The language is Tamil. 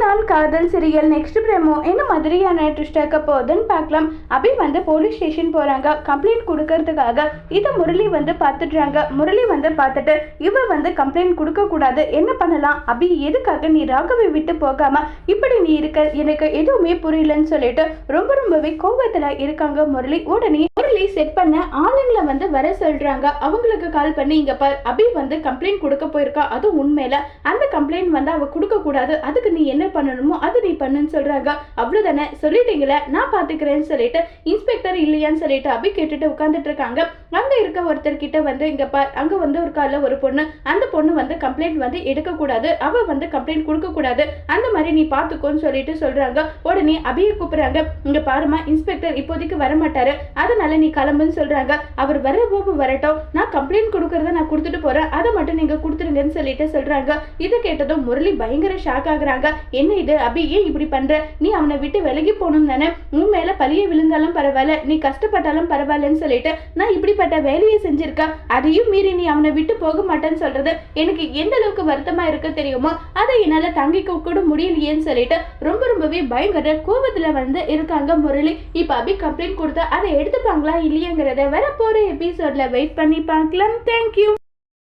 நான் காதல் சிரியல் நெக்ஸ்ட் பிரேமோ என்ன மாதிரியான ட்விஸ்ட் இருக்க போகுதுன்னு பார்க்கலாம். அபி வந்து போலீஸ் ஸ்டேஷன் போறாங்க. கம்ப்ளைண்ட் கொடுக்கறதுக்காக இதை முரளி வந்து பார்த்துடுறாங்க. முரளி வந்து பார்த்துட்டு இவ வந்து கம்ப்ளைண்ட் கொடுக்க கூடாது என்ன பண்ணலாம்? அபி எதுக்காக நீ ராகவை விட்டு போகாம இப்படி நீ இருக்க? எனக்கு எதுவுமே புரியலன்னு சொல்லிட்டு ரொம்ப ரொம்பவே கோபத்துல இருக்காங்க முரளி. உடனே முரளி செட் பண்ண ஆளுங்களை வந்து வர சொல்றாங்க. அவங்களுக்கு கால் பண்ணி இங்க பார் அபி வந்து கம்ப்ளைண்ட் கொடுக்க போயிருக்கா. அது உண்மையில அந்த கம்ப்ளைண்ட் வந்து அவ கொடுக்க கூடாது. அதுக்கு நீ என்ன பண்ணணுமோ அது நீ பண்ணுன்னு சொல்றாங்க. அவ்வளவுதானே? சொல்லிட்டீங்களே நான் பாத்துக்கிறேன்னு சொல்லிட்டு இன்ஸ்பெக்டர் இல்லையான்னு சொல்லிட்டு அபி கேட்டுட்டு உட்கார்ந்துட்டு இருக்காங்க. அங்க இருக்க ஒருத்தர் கிட்ட வந்து இங்க பார் அங்க வந்து ஒரு கால ஒரு பொண்ணு. அந்த பொண்ணு வந்து கம்ப்ளைண்ட் வந்து எடுக்க கூடாது. அவ வந்து கம்ப்ளைண்ட் கொடுக்க கூடாது. அந்த மாதிரி நீ பாத்துக்கோன்னு சொல்லிட்டு சொல்றாங்க. உடனே அபியை கூப்பிடுறாங்க. இங்க பாருமா இன்ஸ்பெக்டர் இப்போதைக்கு வர மாட்டாரு அதனால நீ கிளம்புன்னு சொல்றாங்க. அவர் வர்ற போது வரட்டும். நான் கம்ப்ளைண்ட் கொடுக்கறத நான் கொடுத்துட்டு போறேன். அதை மட்டும் நீங்க கொடுத்துருங்கன்னு சொல்லிட்டு சொல்றாங்க. இதை கேட்டதும் முரளி பயங்கர ஷாக் ஆகுறாங்க. என்ன இது? அபி ஏன் இப்படி பண்ற? நீ அவனை விட்டு விலகி போகணும் தானே? உன் மேலே பழிய விழுந்தாலும் பரவாயில்ல. நீ கஷ்டப்பட்டாலும் பரவாயில்லன்னு சொல்லிட்டு நான் இப்படிப்பட்ட வேலையை செஞ்சிருக்கேன் அதையும் மீறி நீ அவனை விட்டு போக மாட்டேன்னு சொல்றது எனக்கு எந்த அளவுக்கு வருத்தமாக இருக்க தெரியுமோ? அதை என்னால் தங்கிக்க கூட முடியலையேன்னு சொல்லிட்டு ரொம்ப ரொம்பவே பயங்கர கோபத்துல வந்து இருக்காங்க முரளி. இப்போ அபி கம்ப்ளைண்ட் கொடுத்தா அதை எடுத்துப்பாங்களா இல்லையாங்கிறத வரப்போற எபிசோட்ல வெயிட் பண்ணி பார்க்கலாம். தேங்க்யூ